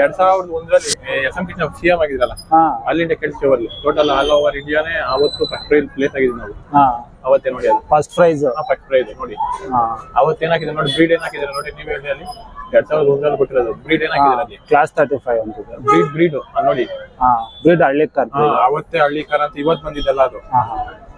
ಎರಡ್ ಸಾವಿರದ ಒಂದರಲ್ಲಿ S M Krishna C M ಆಗಿದ್ರಲ್ಲ ಅಲ್ಲಿಂದ ಕೆಲ್ಸ ಅಲ್ಲಿ. ಟೋಟಲ್ ಆಲ್ ಓವರ್ ಇಂಡಿಯಾನೇ ಅವತ್ತು ಫಸ್ಟ್ ಪ್ರೈಸ್ ಪ್ಲೇಸ್ ಆಗಿದ್ವಿ ನಾವು. ಅವತ್ತೇ ನೋಡಿ ಅದು. ಫಸ್ಟ್ ಪ್ರೈಸ್ ಫಸ್ಟ್ ಪ್ರೈಸ್ ನೋಡಿ. ಹಾ. ಅವತ್ತು ಏನಾಗಿದೆ ನೋಡಿ ಬ್ರೀಡ್ ಏನಾಗಿದೆ ನೋಡಿ ನೀವು ಹೇಳಿ ಅಲ್ಲಿ. ಎರಡ್ ಸಾವಿರದ ಒಂದರಲ್ಲಿ ಕೊಟ್ಟಿರೋದು. ಬ್ರೀಡ್ ಏನಾಗಿದೆ ಅಲ್ಲಿ? ಕ್ಲಾಸ್ ತರ್ಟಿ ಫೈವ್ ಅಂತ ಬ್ರೀಡ್ ಬ್ರೀಡ್ ನೋಡಿ. ಬ್ರೀಡ್ ಹಳ್ಳಿ ಕಾರ್ ಅವತ್ತೇ ಹಳ್ಳಿ ಕಾರ್ ಅಂತ ಇವತ್ತು ಬಂದಿದ್ದಲ್ಲ ಅದು.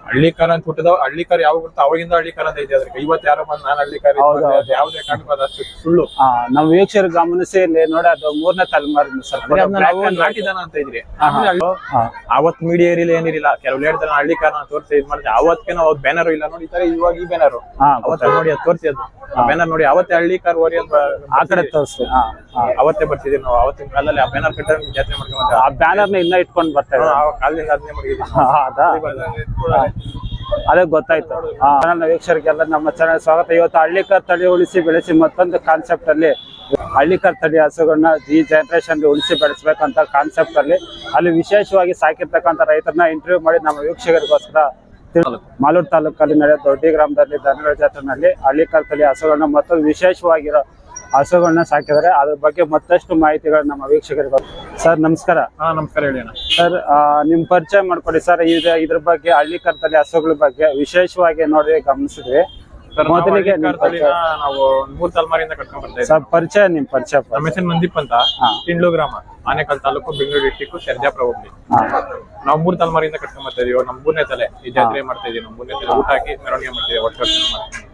ಹಾ ಹಾ ಹಳ್ಳಿ ಕಾರ ಅಂತ ಹುಟ್ಟಿದ ಹಳ್ಳಿ ಕಾರ ಯಾವಾಗ ಬರ್ತಾ ಅವಾಗಿಂದ ಹಳ್ಳಿ ಕಾರ ಅಂತ ಇದೆ ಅದಕ್ಕೆ ಇವತ್ತು ಯಾರೋ ಬಂದು ನಾನು ಹಳ್ಳಿ ಕಾರ ಹೌದು, ಹೌದು. ಯಾವುದೇ ಕಾರಣಕ್ಕೂ ಅದಷ್ಟು ಸುಳ್ಳು. ನಾವು ನಮ್ಮ ವೀಕ್ಷಕರು ಗಮನಿಸಿ ಇಲ್ಲಿ ನೋಡಿ ಅದು ಮೂರನೇ ತಲೆಮಾರಿನ ಸರ್ ಅಂದ್ರೆ ಅದನ್ನ ನಾವು ನಾಟಿದಾನ ಅಂತ ಇದ್ರಿ. ಆಮೇಲೆ ಹಳ್ಳಿ- ಹಾ. ಅವತ್ ಮೀಡಿಯಾ ಏರಿಯಲ್ಲಿ ಏನಿರಲಿಲ್ಲ. ಕೆಲವು ಹೇಳ್ತಾರೆ ನಾನು ಹಳ್ಳಿ ಕಾರಣ ತೋರಿಸಿ ಇದ್ ಮಾಡಿದ್ರೆ ಅವತ್ತೇನೋ ಅವ್ರ ಬ್ಯಾನರ್ ಇಲ್ಲ ನೋಡಿ ಈ ತರ ಇವಾಗ ಈ ಬ್ಯಾನರ್ ಹಾ ಅವತ್ತ ನೋಡಿ ಅದು ತೋರಿಸಿ ಅದು. ಬ್ಯಾನರ್ ನೋಡಿ ಅವತ್ತೇ ಹಳ್ಳಿ ಕಾರ್ ಓರಿ ಅಂತ ಆ ಕಡೆ ತೋರಿಸಿ. ಹಾ ಹಾ. ಅವತ್ತೇ ಬರ್ತಿದ್ದೀವಿ ನಾವು. ಅವತ್ತಿನ ಕಾಲದಲ್ಲಿ ಆ ಬ್ಯಾನರ್ ಕಟ್ಟ ಜಾತ್ರೆ ಮಾಡ್ಕೊಂಡು ಆ ಬ್ಯಾನರ್ನ ಇನ್ನ ಇಟ್ಕೊಂಡ್ ಬರ್ತಾರೆ ಆ ಕಾಲದಿಂದ ಅದನ್ನೇ ಮಾಡಿದ್ದೀವಿ ಹಾ, ಅದಾ ಗೊತ್ತಾಯ್ತು. ಆ ವೀಕ್ಷಕರಿಗೆಲ್ಲ ನಮ್ಮ ಚಾನಲ್ ಸ್ವಾಗತ. ಇವತ್ತು ಹಳ್ಳಿಕರ್ ತಳಿ ಉಳಿಸಿ ಬೆಳೆಸಿ ಮತ್ತೊಂದು ಕಾನ್ಸೆಪ್ಟ್ ಅಲ್ಲಿ ಹಳ್ಳಿಕರ್ ತಳಿ ಹಸುಗಳನ್ನ ಈ ಜನರೇಷನ್ ಉಳಿಸಿ ಬೆಳೆಸಬೇಕಂತ ಕಾನ್ಸೆಪ್ಟ್ ಅಲ್ಲಿ ಅಲ್ಲಿ ವಿಶೇಷವಾಗಿ ಸಾಕಿರ್ತಕ್ಕಂಥ ರೈತರನ್ನ ಇಂಟರ್ವ್ಯೂ ಮಾಡಿ ನಮ್ಮ ವೀಕ್ಷಕರಿಗೋಸ್ಕರ ಮಾಲೂರು ತಾಲೂಕಲ್ಲಿ ನಡೆಯೋ ದೊಡ್ಡಿ ಗ್ರಾಮದಲ್ಲಿ ದನಗಳ ಜಾತ್ರೆನಲ್ಲಿ ಹಳ್ಳಿಕರ್ ತಳಿ ಹಸುಗಳನ್ನ ಮತ್ತೊಂದು ವಿಶೇಷವಾಗಿರೋ ಹಸುಗಳನ್ನ ಸಾಕಿದ್ದಾರೆ. ಅದ್ರ ಬಗ್ಗೆ ಮತ್ತಷ್ಟು ಮಾಹಿತಿಗಳು ನಮ್ಮ ವೀಕ್ಷಕರಿಗೆ ಸರ್ ನಮಸ್ಕಾರ. ಹಾ ನಮಸ್ಕಾರ ಹೇಳಿ ಅಣ್ಣ. ಸರ್ ನಿಮ್ ಪರಿಚಯ ಮಾಡ್ಕೊಡಿ ಸರ್. ಈಗ ಇದ್ರ ಬಗ್ಗೆ ಹಳ್ಳಿ ಕರ್ತಲ್ಲಿ ಹಸುಗಳ ಬಗ್ಗೆ ವಿಶೇಷವಾಗಿ ನೋಡಿ ಗಮನಿಸಿದ್ವಿ. ಸರ್ ಮೊದಲಿಗೆ ನಿಮ್ ತಳಿನ ನಾವು ಮೂರ್ ತಲೆಮಾರಿಯಿಂದ ಕಟ್ಕೊಂಡ್ ಬರ್ತಾ ಇದ್ದೀವಿ. ಸರ್ ಪರಿಚಯ ನಿಮ್ ಪರಿಚಯ ರಮೇಶನ್ ನಮ್ಮ ಹೆಸರು ಮಂದೀಪ್ ಅಂತ. ಹಾ. ತಿಂಡ್ಲು ಗ್ರಾಮ ಆನೇಕಲ್ ತಾಲೂಕು ಬೆಂಗಳೂರು ಡಿಸ್ಟಿಕ್ ಸರ್ಜಾಪುರ ಹೋಗ್ಲಿ. ನಾವು ಮೂರ್ ತಲೆಮಾರಿಯಿಂದ ಕಟ್ಕೊಂಡ್ ಬರ್ತಾ ಇದೀವಿ ನಮ್ಮ ಮೂರನೇ ತಲೆ. ಈ ಜಾತ್ರೆ ಮಾಡ್ತಾ ಇದೀವಿ ನಮ್ಮ ಮೂರನೇ ತಲೆ ಊಟ ಹಾಕಿ ಮೆರವಣಿಗೆ ಮಾಡ್ತೀವಿ ವರ್ಷ ವರ್ಷ. ಮಾಡ್ತಾ ಇದೀವಿ.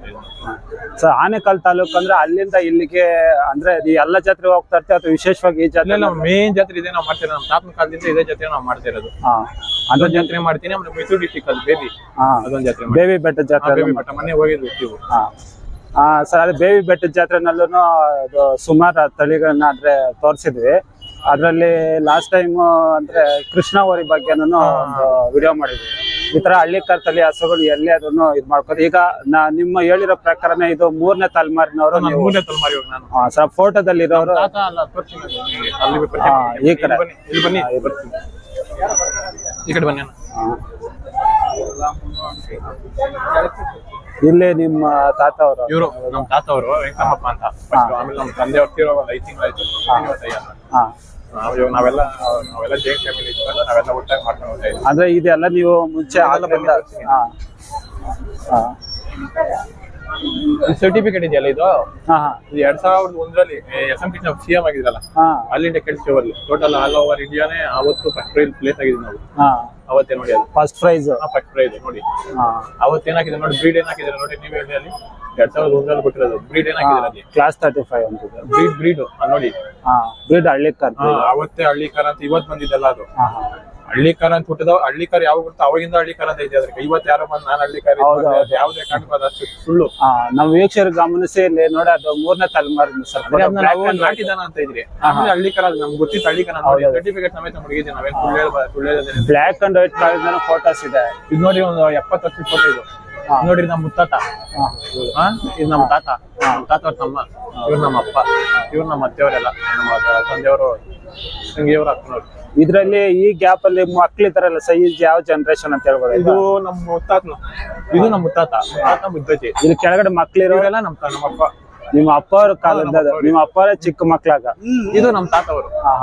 ಸರ್ ಆನೇಕಲ್ ತಾಲೂಕು ಅಂದ್ರೆ ಅಲ್ಲಿಂದ ಇಲ್ಲಿಗೆ ಅಂದ್ರೆ ಈ ಎಲ್ಲ ಜಾತ್ರೆ ಹೋಗ್ತಾ ಇರ್ತೀವಿ ಅಥವಾ ವಿಶೇಷವಾಗಿ ಈ ಜಾತ್ರೆ ನಾವು ಮೇನ್ ಜಾತ್ರೆ ಇದೆ ನಾವು ಮಾಡ್ತಿರೋದು. ನಮ್ಮ ತಾತನ ಕಾಲದಿಂದ ಇದೇ ಜಾತ್ರೆ ನಾವು ಮಾಡ್ತಿರೋದು. ಅದೊಂದು ಹಾ ಅದೊಂದ್ ಜಾತ್ರೆ ಮಾಡ್ತೀನಿ ಆಮೇಲೆ ಮೈಸೂರು ಡಿಸ್ಟಿಕ್ ಅಲ್ಲಿ ಬೇಬಿ ಹಾ. ಅದೊಂದ್ ಜಾತ್ರೆ ಮಾಡ್ತೀವಿ. ಬೇವಿ ಬೆಟ್ಟದ ಆ, ಜಾತ್ರೆ ಬೇಬಿ ಬೆಟ್ಟ. ಮೊನ್ನೆ ಹೋಗಿದ್ವಿ. ಹಾ. ಹಾ ಸರ್ ಅದೇ ಬೇವಿ ಬೆಟ್ಟದ ಜಾತ್ರೆನಲ್ಲೂ ಅದು ಸುಮಾರು ತಳಿಗಳನ್ನ ಅಂದ್ರೆ ತೋರಿಸಿದ್ವಿ. ಅದರಲ್ಲಿ ಲಾಸ್ಟ್ ಟೈಮ್ ಅಂದ್ರೆ ಕೃಷ್ಣಾವರಿ ಬಗ್ಗೆ ಒಂದು ವಿಡಿಯೋ ಮಾಡಿದ್ವಿ. ಈ ತರ ಹಳ್ಳಿ ಕರ್ತಲ್ಲಿ ಹಸುಗಳು ಎಲ್ಲೇ ಅದನ್ನು ಇದ್ ಮಾಡ್ಕೋದು ಈಗ ನಾ ನಿಮ್ಮ ಹೇಳಿರೋ ಪ್ರಕಾರನೇ ಇದು ಮೂರನೇ ತಲೆಮಾರಿನವರು ನಾನು. ನೀವು ಸರ್ ಫೋಟೋದಲ್ಲಿ ಇರೋರು. ಈ ಕಡೆ. ಈ ಕಡೆ ಬನ್ನಿ. ಇಲ್ಲಿ ನಿಮ್ಮ ತಾತ ಅವರು ಇವರು ನಮ್ಮ ತಾತ ಅವರು ವೆಂಕಟಪ್ಪ ಅಂತ. First ಆಮೇಲೆ ನಮ್ಮ ತಂದೆ ಅವ್ರು ತೀರೋ ಒಂದು ಐದು ತಿಂಗಳಾಯ್ತು ಶ್ರೀನಿವಾಸಯ್ಯ ಅಂತ. ಹಾ. ನಾವು ಇವಾಗ ನಾವೆಲ್ಲ ನಾವೆಲ್ಲ ಜೈನ್ ಫ್ಯಾಮಿಲಿ ಇದ್ಕೊಂಡು ನಾವೆಲ್ಲ ಒಟ್ಟಾಗಿ ಮಾಡ್ಕೊಂಡು ಹೋಗ್ತಾ ಇದ್ವಿ. ಅಂದ್ರೆ ಇದೆಲ್ಲ ನೀವು ಮುಂಚೆ ಅದೆಲ್ಲ ಬಂದ ಬಂದು ಹಾ. ಹಾ. ಸರ್ಟಿಫಿಕೇಟ್ ಇದೆಯಲ್ಲ ಇದು? ಹಾ ಹಾ. ಇದು ಎರಡ್ ಸಾವಿರದ ಒಂದರಲ್ಲಿ S M Krishna C M ಆಗಿದ್ರಲ್ಲ ಹಾ. ಅಲ್ಲಿಂದ ಕೆಲ್ಸ ಅಲ್ಲಿ ಟೋಟಲ್ ಆಲ್ ಓವರ್ ಇಂಡಿಯಾನೇ ಅವತ್ತು ಫಸ್ಟ್ ಪ್ರೈಸ್ ಪ್ಲೇಸ್ ಆಗಿದೆ ನಾವು. ಹಾ. ಅವತ್ತೇ ನೋಡಿ ಅದು. ಫಸ್ಟ್ ಪ್ರೈಸ್ ಫಸ್ಟ್ ಪ್ರೈಸ್ ನೋಡಿ. ಹಾ. ಅವತ್ತು ಏನಾಗಿದೆ ನೋಡಿ ಬ್ರೀಡ್ ಏನಾಗಿದೆ ನೋಡಿ ನೀವು ಹೇಳಿ ಅಲ್ಲಿ. ಎರಡ್ ಸಾವಿರದ ಒಂದರಲ್ಲಿ ಕೊಟ್ಟಿರೋದು. ಬ್ರೀಡ್ ಏನಾಗಿದೆ ಅಲ್ಲಿ? ಕ್ಲಾಸ್ ತರ್ಟಿ ಫೈವ್ ಅಂತ ಬ್ರೀಡ್ ಬ್ರೀಡ್ ನೋಡಿ. ಹಾ. ಬ್ರೀಡ್ ಹಳ್ಳಿ ಕಾರ್ ಹಾ, ಅವತ್ತೇ ಹಳ್ಳಿ ಕಾರ್ ಅಂತ ಇವತ್ತು ಬಂದಿದ್ದಲ್ಲ ಅದು. ಹಾ. ಹಾ ಹಳ್ಳಿ ಕಾರ ಅಂತ ಹುಟ್ಟಿದ ಹಳ್ಳಿಕಾರ ಯಾವಾಗ ಬರ್ತಾ ಅವಾಗಿಂದ ಹಳ್ಳಿಕಾರ ಅಂತ ಇದೆ ಅದಕ್ಕೆ ಇವತ್ತು ಯಾರೋ ಬಂದು ನಾನು ಹಳ್ಳಿಕಾರ ಹೌದು, ಹೌದು. ಯಾವುದೇ ಕಾರಣಕ್ಕೂ ಸುಳ್ಳು. ಹಾ ನಮ್ಮ ವೀಕ್ಷಕರು ಗಮನಿಸಿ ಇಲ್ಲಿ ನೋಡಿ ಅದು ಮೂರನೇ ತಲೆಮಾರಿನ ಸರ್ ಅಂದ್ರೆ ಅದನ್ನ ನಾವು ನಾಟಿದಾನ ಅಂತ ಇದ್ರಿ. ಆಮೇಲೆ ಹಳ್ಳಿ ಕಾರ ನಮ್ಗೆ ಗೊತ್ತಿತ್ತು ಹಳ್ಳಿಕಾರ ಸರ್ಟಿಫಿಕೇಟ್ ಸಮೇತ ಮುಗಿದಿದೆ ನಾವೇನು ಸುಳ್ಳು ಹೇಳ್ಬಾರ್ದು ಸುಳ್ಳು ಹೇಳೋದೇನಿಲ್ಲ. ಬ್ಲ್ಯಾಕ್ ಅಂಡ್ ವೈಟ್ ಕಾಲದ ಫೋಟೋಸ್ ಇದೆ. ಇದು ನೋಡಿ ಒಂದು ಎಪ್ಪತ್ತು ವರ್ಷದ ಫೋಟೋ ಇದು. ನೋಡ್ರಿ ನಮ್ ಮುತ್ತಾತ. ಹಾ. ಇದು ನಮ್ ತಾತ ನಮ್ ತಾತ. ಅವ್ರ ತಮ್ಮ. ಇವ್ರ ನಮ್ಮ ಅಪ್ಪ. ಇವ್ರ ನಮ್ಮ ಅತ್ತೆಯವರೆಲ್ಲ. ನಮ್ಮ ತಂದೆಯವರು ತಂಗಿಯವರು ನೋಡಿ ಇದ್ರಲ್ಲಿ ಈ ಗ್ಯಾಪ್ ಅಲ್ಲಿ ಮಕ್ಳು ಇದಾರಲ್ಲ ಸೈಜ್ ಯಾವ ಜನರೇಷನ್ ಅಂತ ಹೇಳ್ಬೋದು ಇದು ನಮ್ಮ ಮುತ್ತಾತ ಇದು ನಮ್ಮ ಮುತ್ತಾತ. ತಾತ ಮುದ್ದಜ್ಜಿ ಇದು ಕೆಳಗಡೆ ಮಕ್ಳು ಇರೋರೆಲ್ಲ ನಮ್ಮ ತ- ನಮ್ಮ ಅಪ್ಪ. ನಿಮ್ಮ ಅಪ್ಪ ಅವ್ರ ಕಾಲದ ನಿಮ್ಮ ಅಪ್ಪ ಅವರೇ ಚಿಕ್ಕ ಮಕ್ಳಾಗ? ಇದು ನಮ್ಮ ತಾತ ಅವರು ಹಾ.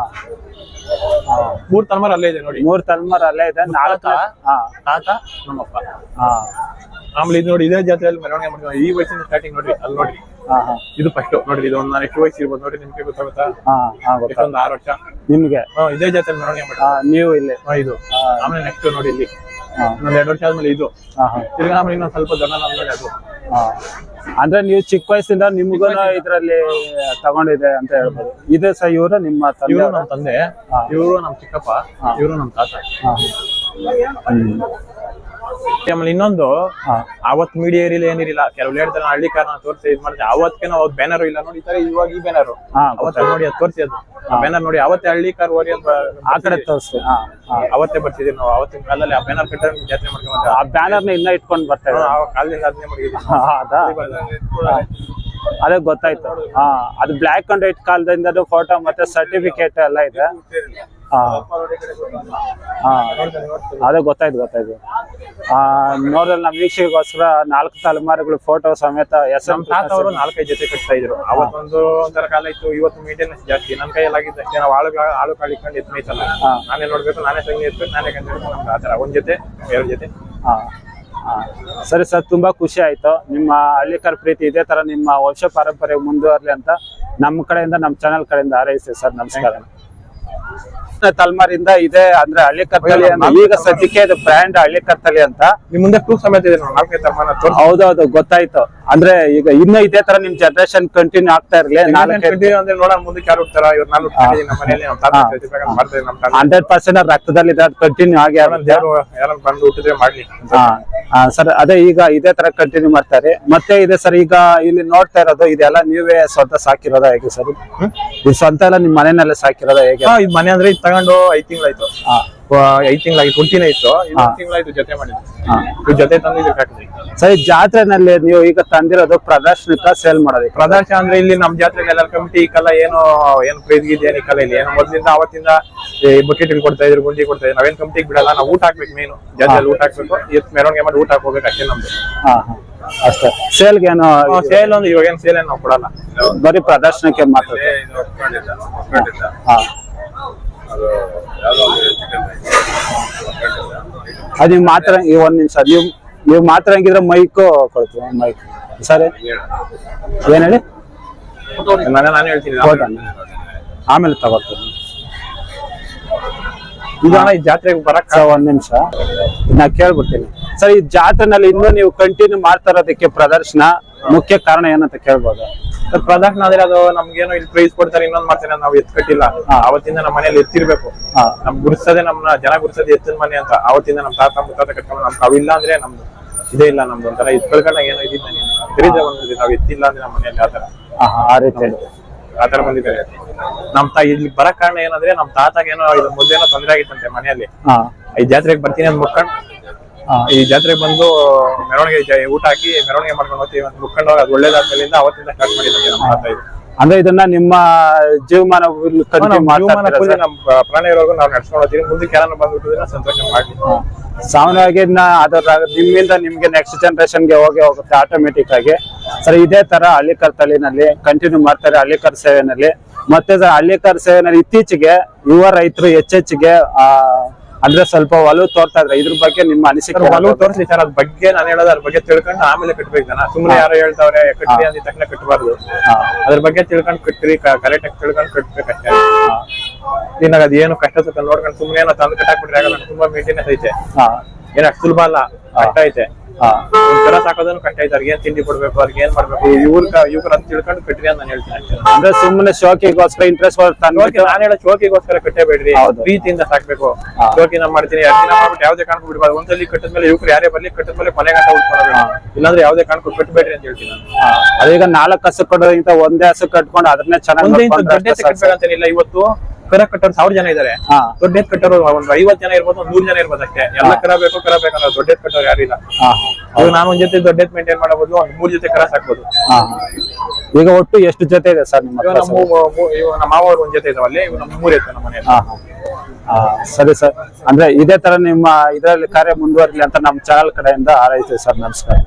ಹಾ. ಮೂರ್ ತಲೆಮಾರು ಅಲ್ಲೇ ಇದೆ ನೋಡಿ. ಮೂರ್ ತಲೆಮಾರು ಅಲ್ಲೇ ಇದೆ. ನಾಲ್ಕ ತಾತ? ಹಾ. ತಾತ ನಮ್ಮಪ್ಪ ಹಾ. ಆಮೇಲೆ ಇದು ನೋಡಿ ಇದೇ ಜಾತ್ರೆಯಲ್ಲಿ ಮೆರವಣಿಗೆ ಮಾಡ್ಕೊಂಡು ಈ ವಯಸ್ಸಿನ ಸ್ಟಾರ್ಟಿಂಗ್ ನೋಡ್ರಿ ಅಲ್ಲಿ ನೋಡ್ರಿ. ಇದು ಫಸ್ಟ್ ನೋಡ್ರಿ ಇದು ಒಂದು ಎಷ್ಟು ವಯಸ್ಸು ಇರ್ಬೋದು. ನೋಡಿ ನಿಮ್ಗೆ ಗೊತ್ತಾಗುತ್ತಾ? ಎಷ್ಟೊಂದು ಆರು ವರ್ಷ. ನಿಮ್ಗೆ? ಇದೇ ಜಾತ್ರೆ ಮೆರವಣಿಗೆ ಮಾಡಿ ನೀವು ಇಲ್ಲಿ? ಇದು. ಆಮೇಲೆ ನೆಕ್ಸ್ಟ್ ನೋಡಿ ಇಲ್ಲಿ. ಒಂದ್ ಎರಡು ವರ್ಷ ಆದ್ಮೇಲೆ ಇದು. ತಿರ್ಗಾ ಆಮೇಲೆ ಇನ್ನೊಂದು ಸ್ವಲ್ಪ ದೊಡ್ಡ ನಮ್ಗೆ ಅದು. ಅಂದ್ರೆ ನೀವು ಚಿಕ್ಕ ವಯಸ್ಸಿಂದ ನಿಮ್ಗೂ ಇದ್ರಲ್ಲಿ ತಗೊಂಡಿದೆ ಅಂತ ಹೇಳ್ಬೋದು. ಇದೆ ಸಹ ಇವರು ನಿಮ್ಮ ತಂದೆ ಇವರು ನಮ್ಮ ತಂದೆ. ಇವರು ನಮ್ಮ ಚಿಕ್ಕಪ್ಪ. ಇವರು ನಮ್ಮ ತಾತ. ಆಮೇಲೆ ಇನ್ನೊಂದು. ಅವತ್ ಮೀಡಿಯಾ ಏರಿಯಲ್ಲಿ ಏನಿರಲಿಲ್ಲ. ಕೆಲವು ಹೇಳ್ತಾರೆ ಹಳ್ಳಿ ಕಾರಣ ತೋರಿಸಿ ಇದ್ ಮಾಡ್ತಾರೆ ಅವತ್ತೇನೋ ಅವ್ರ ಬ್ಯಾನರ್ ಇಲ್ಲ. ನೋಡಿ ತರ ಇವಾಗ ಈ ಬ್ಯಾನರ್ ಅವತ್ತೇ ನೋಡಿ ಅದು ತೋರಿಸಿ ಅದು. ಬ್ಯಾನರ್ ನೋಡಿ ಅವತ್ತೇ ಹಳ್ಳಿ ಕಾರ್ ಓರಿ ಆ ಕಡೆ ಹಾ. ಅವತ್ತೇ ಬರ್ತಿದೀವಿ ನಾವು. ಅವತ್ತಿನ ಕಾಲದಲ್ಲಿ ಆ ಬ್ಯಾನರ್ ಕಟ್ಟ ಜಾತ್ರೆ ಮಾಡ್ಕೊಂಡು ಆ ಬ್ಯಾನರ್ನ ಇನ್ನ ಇಟ್ಕೊಂಡ್ ಬರ್ತಾರೆ ಆ ಕಾಲದಿಂದ ಅದನ್ನೇ ಮಾಡಿದ್ವಿ. ಅದಾ ಗೊತ್ತಾಯ್ತು. ಹಾ ಅದು ಬ್ಲ್ಯಾಕ್ ಅಂಡ್ ವೈಟ್ ಕಾಲದಿಂದ ಫೋಟೋ ಮತ್ತೆ ಸರ್ಟಿಫಿಕೇಟ್ ಎಲ್ಲ ಇದೆ. ಹಾ. ಹಾ ಅದೇ ಗೊತ್ತಾಯ್ತು ಗೊತ್ತಾಯ್ತು. ಆ ನೋಡಲ್ ನಮ್ಮ ವೀಕ್ಷಕರಿಗೋಸ್ಕರ ನಾಲ್ಕು ತಲೆಮಾರುಗಳು ಫೋಟೋ ಸಮೇತ ಎಸ್ ಎಂ ಅವರು ನಾಲ್ಕೈದು ಜೊತೆ ಕಟ್ತಾ ಇದ್ರು. ಅವತ್ತೊಂದು ಒಂಥರ ಕಾಲ ಇತ್ತು ಇವತ್ತು ಮೇಂಟೆನೆನ್ಸ್ ಜಾಸ್ತಿ. ನಮ್ಮ ಕೈಯಲ್ಲಿ ಅಷ್ಟೇ ನಾವು ಆಳು ಆಳು ಕಾಳಿಕೊಂಡು ಎತ್ ಮೇಯ್ತಲ್ಲ. ಹಾ. ನಾನೇ ನೋಡ್ಬೇಕು ನಾನೇ ಸಂಗಿ ಎತ್ಬೇಕು ನಾನೇ ಕಂಡು ನಮ್ಗೆ ಆತರ ಒಂದ್ ಜೊತೆ ಎರಡು ಜೊತೆ. ಹಾ. ಸರಿ ಸರ್ ತುಂಬಾ ಖುಷಿ ಆಯ್ತು. ನಿಮ್ಮ ಹಳ್ಳಿಕರ್ ಪ್ರೀತಿ ಇದೇ ತರ ನಿಮ್ಮ ವಂಶ ಪರಂಪರೆ ಮುಂದುವರ್ಲಿ ಅಂತ ನಮ್ಮ ಕಡೆಯಿಂದ ನಮ್ಮ ಚಾನೆಲ್ ಕಡೆಯಿಂದ ಹಾರೈಸಿ ಸರ್. ನಮಸ್ಕಾರ. ತಲೆಮಾರಿಂದ ಇದೆ ಅಂದ್ರೆ ಹಳ್ಳಿ ಅಂತ ಈಗ ಸದ್ಯಕ್ಕೆ ಇದು ಬ್ರ್ಯಾಂಡ್ ಹಳ್ಳಿ ತಳಿ ಅಂತ. ನಿಮ್ಮ ಮುಂದೆ ಪ್ರೂಫ್ ಸಮೇತ ಇದೆ ನಾಲ್ಕನೇ ಹೌದೌದು ಗೊತ್ತಾಯ್ತು. ಅಂದ್ರೆ ಈಗ ಇನ್ನೂ ಇದೇ ತರ ನಿಮ್ ಜನರೇಷನ್ ಕಂಟಿನ್ಯೂ ಆಗ್ತಾ ಇರ್ಲಿ ಹಂಡ್ರೆಡ್ ಪರ್ಸೆಂಟ್ ರಕ್ತದಲ್ಲಿ ಕಂಟಿನ್ಯೂ ಆಗಿ ಸರ್ ಅದೇ ಈಗ ಇದೇ ತರ ಕಂಟಿನ್ಯೂ ಮಾಡ್ತಾರೆ ಮತ್ತೆ ಇದೆ ಸರ್ ಈಗ ಇಲ್ಲಿ ನೋಡ್ತಾ ಇರೋದು ಇದೆಲ್ಲ ನೀವೇ ಸ್ವಂತ ಸಾಕಿರೋದ ಹೇಗೆ ಸರ್? ಇದು ಸ್ವಂತ ಎಲ್ಲ ನಿಮ್ ಮನೆಯಲ್ಲೇ ಸಾಕಿರೋದ ಹೇಗೆ? ಮನೆ ಅಂದ್ರೆ ತಗೊಂಡು ಐದ್ ತಿಂಗಳಾಯ್ತು ಐದ್ ತಿಂಗಳಾಗಿ ಹುಟ್ಟಿನ ಇತ್ತು. ತಿಂಗಳಾಯ್ತು ಜೊತೆ ಮಾಡಿದ್ವಿ. ಜೊತೆ ತಂದು ಇದಕ್ಕೆ ಹಾಕಿದ್ವಿ ಸರ್ ಜಾತ್ರೆನಲ್ಲಿ ನೀವು ಈಗ ತಂದಿರೋದು ಪ್ರದರ್ಶನಕ್ಕ ಸೇಲ್ ಮಾಡೋದಕ್ಕೆ. ಪ್ರದರ್ಶನ ಅಂದ್ರೆ ಇಲ್ಲಿ ನಮ್ ಜಾತ್ರೆಗೆ ಎಲ್ಲ ಕಮಿಟಿ ಕಲ ಏನು ಏನು ಪ್ರೈಸ್ ಗೀಸ್ ಏನು ಕಲ ಇಲ್ಲಿ. ಏನು ಮೊದಲಿಂದ ಅವತ್ತಿಂದ ಬಕೆಟ್ ಕೊಡ್ತಾ ಇದ್ರು ಗುಂಡಿ ಕೊಡ್ತಾ ಇದ್ರು. ನಾವೇನ್ ಕಮಿಟಿಗೆ ಬಿಡಲ್ಲ ನಾವು ಊಟ ಹಾಕ್ಬೇಕು ಮೇನು ಜಾತ್ರೆಯಲ್ಲಿ ಊಟ ಹಾಕ್ಬೇಕು. ಇವತ್ತು ಮೆರವಣಿಗೆ ಮಾಡಿ ಊಟ ಹಾಕೋಬೇಕು ಅಷ್ಟೇ ನಮ್ದು. ಅಷ್ಟೇ. ಸೇಲ್ಗೆ ಏನು ಸೇಲ್ ಒಂದು ಇವಾಗ ಏನ್ ಸೇಲ್ ಏನು ನಾವು ಕೊಡಲ್ಲ. ಬರೀ ಪ್ರದರ್ಶನಕ್ಕೆ ಮಾತ್ರ. ಅದು ನೀವು ಮಾತ್ರ ಈ ಒಂದ್ ನಿಮಿಷ ನೀವು ನೀವು ಮಾತ್ರ ಹಂಗಿದ್ರೆ ಮೈಕ್ ಕೊಡ್ತೀವಿ ಮೈಕ್ ಸರಿ? ಏನ್ ಹೇಳಿ? ಆಮೇಲೆ ತಗೋತೀನಿ. ಇದನ್ನ ಈ ಜಾತ್ರೆಗೆ ಬರಕ್ ಸರ್ ಒಂದ್ ನಿಮಿಷ. ನಾ ಕೇಳ್ಬಿಡ್ತೀನಿ. ಸರ್ ಈ ಜಾತ್ರೆನಲ್ಲಿ ಇನ್ನೂ ನೀವು ಕಂಟಿನ್ಯೂ ಮಾಡ್ತಾ ಇರೋದಕ್ಕೆ ಪ್ರದರ್ಶನ ಮುಖ್ಯ ಕಾರಣ ಏನಂತ ಕೇಳ್ಬೋದು? ಸರ್ ಆದ್ರೆ ಅದು ನಮ್ಗೇನೋ ಇಲ್ಲಿ ಪ್ರೈಸ್ ಕೊಡ್ತಾರೆ ಇನ್ನೊಂದ್ ಮಾಡ್ತಾರೆ ನಾವು ಎತ್ಕಟ್ಟಿಲ್ಲ. ಅವತ್ತಿಂದ ನಮ್ಮ ಮನೇಲಿ ಎತ್ತಿರ್ಬೇಕು. ನಮ್ ಗುರ್ಸದೆ ನಮ್ನ ಜನ ಗುರ್ಸದೆ ಎತ್ತಿನ ಮನೆ ಅಂತ. ಅವತ್ತಿಂದ ನಮ್ ತಾತ ಮುತ್ತಾತ ಕಟ್ಕೊಂಡು ನಮ್ ಅವಿಲ್ಲ ಅಂದ್ರೆ ನಮ್ದು ಇದೇ ಇಲ್ಲ ನಮ್ದು ಒಂಥರ ಇಟ್ಕೊಳ್ಕೊಂಡಾಗ ಏನೋ ಇದ್ದೀನಿ ಖರೀದಿ ಬಂದಿದ್ದೀವಿ ನಾವ್ ಎತ್ತಿಲ್ಲ ಅಂದ್ರೆ ನಮ್ಮ ಮನೆಯಲ್ಲಿ ಆತರ ಆ ರೀತಿ ಆತರ ಬಂದಿದ್ದಾರೆ. ನಮ್ ತಾ ಇಲ್ಲಿ ಬರಕ್ ಕಾರಣ ಏನಂದ್ರೆ ನಮ್ ತಾತಗೇನೋ ಇದು ಮೊದ್ಲೇನೋ ತೊಂದ್ರೆ ಆಗಿತ್ತಂತೆ ಮನೆಯಲ್ಲಿ. ಈ ಜಾತ್ರೆಗೆ ಬರ್ತೀನಿ ಅಂತ ಮುಕ್ಕೊಂಡ್ ಹಾ. ಈ ಜಾತ್ರೆಗೆ ಬಂದು ಮೆರವಣಿಗೆ ಊಟ ಹಾಕಿ ಮೆರವಣಿಗೆ ಮಾಡ್ಕೊಂಡು ಹೋಗ್ತೀವಿ. ಅಂತ ಮುಖಂಡ ಹೋಗಿ ಅದು ಒಳ್ಳೇದಾದ್ಮೇಲಿಂದ ಅವತ್ತಿಂದ ಸ್ಟಾರ್ಟ್ ಮಾಡಿದ್ದೆ ನಮ್ಮ ಮಾತಾ ಇದು. ಅಂದ್ರೆ ಇದನ್ನ ನಿಮ್ಮ ಜೀವಮಾನ ನಮ್ಮ ಪ್ರಾಣ ಇರೋರ್ಗು ನಾವು ನಡ್ಸ್ಕೊಂಡು ಹೋಗ್ತೀವಿ. ಮುಂದಕ್ಕೆ ಯಾರನ್ನ ಬಂದ್ಬಿಟ್ಟಿದ್ರೆ ಸಂತೋಷ ಮಾಡಿ. ಸಾಮಾನ್ಯವಾಗಿ ಅದರ ನಿಮ್ಮಿಂದ ನಿಮ್ಗೆ ನೆಕ್ಸ್ಟ್ ಜನರೇಷನ್ಗೆ ಹೋಗಿ ಹೋಗುತ್ತೆ ಆಟೋಮೆಟಿಕ್ ಆಗಿ. ಸರ್ ಇದೇ ತರ ಹಳ್ಳಿಕರ್ ತಳಿನಲ್ಲಿ ಕಂಟಿನ್ಯೂ ಮಾಡ್ತಾರೆ ಹಳ್ಳಿಕರ್ ಸೇವೆನಲ್ಲಿ. ಮತ್ತೆ ಸರ್ ಹಳ್ಳಿಕರ್ ಸೇವೆನಲ್ಲಿ ಇತ್ತೀಚೆಗೆ ಯುವ ರೈತರು ಹೆಚ್ಚೆಚ್ಚಿಗೆ ಆ ಅಂದ್ರೆ ಸ್ವಲ್ಪ ಒಲವು ತೋರ್ತಾ ಇದ್ರೆ ಇದ್ರ ಬಗ್ಗೆ ನಿಮ್ಮ ಅನಿಸಿಕೆ ಒಲವು ತೋರಿಸಿ ಸರ್ ಅದ್ ಬಗ್ಗೆ ನಾನು ಹೇಳೋದು ಅದ್ರ ಬಗ್ಗೆ ತಿಳ್ಕೊಂಡು ಆಮೇಲೆ ಕಟ್ಬೇಕು ಜನ. ಸುಮ್ಮನೆ ಯಾರು ಹೇಳ್ತಾವ್ರೆ ಕಟ್ಟಿ ಅಂದ ತಕ್ಷಣ ಕಟ್ಟಬಾರ್ದು. ಅದ್ರ ಬಗ್ಗೆ ತಿಳ್ಕೊಂಡು ಕಟ್ಟ್ರಿ ಕರೆಕ್ಟ್ ಆಗಿ ತಿಳ್ಕೊಂಡು ಕಟ್ಬೇಕಷ್ಟೇ. ಇನ್ನಾಗ ಅದೇನು ಏನು ಕಷ್ಟ ಸುತ್ತ ನೋಡ್ಕೊಂಡು ಸುಮ್ಮನೆ ಏನೋ ತಂದು ಕಟ್ಟಾಕ್ಬಿಟ್ರೆ ಆಗಲ್ಲ ತುಂಬಾ ಮೇಂಟೆನೆನ್ಸ್ ಐತೆ. ಏನ್ ಅಷ್ಟು ಸುಲಭ ಅಲ್ಲ ಕಷ್ಟ ಐತೆ. ಹಾ. ಒಂದ್ ಕರ ಸಾಕೋದನ್ನು ಕಷ್ಟ ಐತೆ ಅವ್ರಿಗೆ ಏನ್ ತಿಂಡಿ ಕೊಡ್ಬೇಕು ಅವ್ರಿಗೆ ಏನ್ ಮಾಡ್ಬೇಕು? ಇವ್ರ ಇವ್ರ ಅಂತ ತಿಳ್ಕೊಂಡು ಕಟ್ರಿ ಅಂತ ನಾನು ಹೇಳ್ತೀನಿ ಅಂದ್ರೆ ಸುಮ್ಮನೆ ಶೋಕಿಗೋಸ್ಕರ ಇಂಟ್ರೆಸ್ಟ್ ನಾನು ಹೇಳೋ ಶೋಕಿಗೋಸ್ಕರ ಕಟ್ಟೇಬೇಡ್ರಿ. ಪ್ರೀತಿಯಿಂದ ಸಾಕ್ಬೇಕು. ಶೋಕಿ ನಾ ಮಾಡ್ತೀನಿ ಎರಡು ದಿನ ಮಾಡ್ಬಿಟ್ಟು ಯಾವ್ದೇ ಕಾರಣಕ್ಕೂ ಬಿಡ್ಬಾರ್ದು. ಒಂದ್ಸಲಿ ಕಟ್ಟಿದ್ಮೇಲೆ ಯುವಕರು ಯಾರೇ ಬರ್ಲಿ ಕಟ್ಟಿದ್ಮೇಲೆ ಕೊನೆ ಗಂಟೆ ಉಳ್ಕೊಳ್ಬೇಕು ಇಲ್ಲಾಂದ್ರೆ ಯಾವ್ದೇ ಕಾರಣಕ್ಕೂ ಕಟ್ಟಬೇಡ್ರಿ ಅಂತ ಹೇಳ್ತೀನಿ ಅದೀಗ ನಾಲ್ಕು ಹಸು ಕೊಡೋದ್ರಿಂದ ಒಂದೇ ಹಸು ಕಟ್ಕೊಂಡು ಅದನ್ನೇ ಚೆನ್ನಾಗಿ. ಕಟ್ಟಬೇಕಂತೇನಿಲ್ಲ ಇವತ್ತು. ಕರ ಕಟ್ಟೋರು ಸಾವಿರ ಜನ ಇದಾರೆ. ದೊಡ್ಡ ಎತ್ ಕಟ್ಟೋರು ಒಂದ್ ಐವತ್ ಜನ ಇರ್ಬೋದು ಒಂದ್ ನೂರ್ ಜನ ಇರ್ಬೋದು ಅಷ್ಟೇ. ಎಲ್ಲ ಕರ ಬೇಕು ಕರ ಬೇಕಂದ್ರೆ ದೊಡ್ಡ ಎತ್ ಕಟ್ಟೋರು ಯಾರಿಲ್ಲ ಅದು ನಾನು ಒಂದ್ ಜೊತೆ ದೊಡ್ಡ ಎತ್ ಮೇಂಟೈನ್ ಮಾಡಬಹುದು ಒಂದ್ ಮೂರ್ ಜೊತೆ ಕರ ಸಾಕ್ಬೋದು. ಈಗ ಒಟ್ಟು ಎಷ್ಟು ಜೊತೆ ಇದೆ ಸರ್ ನಿಮ್ಮ ನಮ್ಮ ಮಾವರು ಒಂದ್ ಜೊತೆ ಇದಾವಲ್ಲಿ ಮೂರ್ ಎತ್ತು ನಮ್ಮ ಮನೆಯಲ್ಲಿ. ಸರಿ ಸರ್. ಅಂದ್ರೆ ಇದೇ ತರ ನಿಮ್ಮ ಇದರಲ್ಲಿ ಕಾರ್ಯ ಮುಂದುವರಿಲಿ ಅಂತ ನಮ್ಮ ಚಾನಲ್ ಕಡೆಯಿಂದ ಹಾರೈಸ್ತೀವಿ ಸರ್. ನಮಸ್ಕಾರ.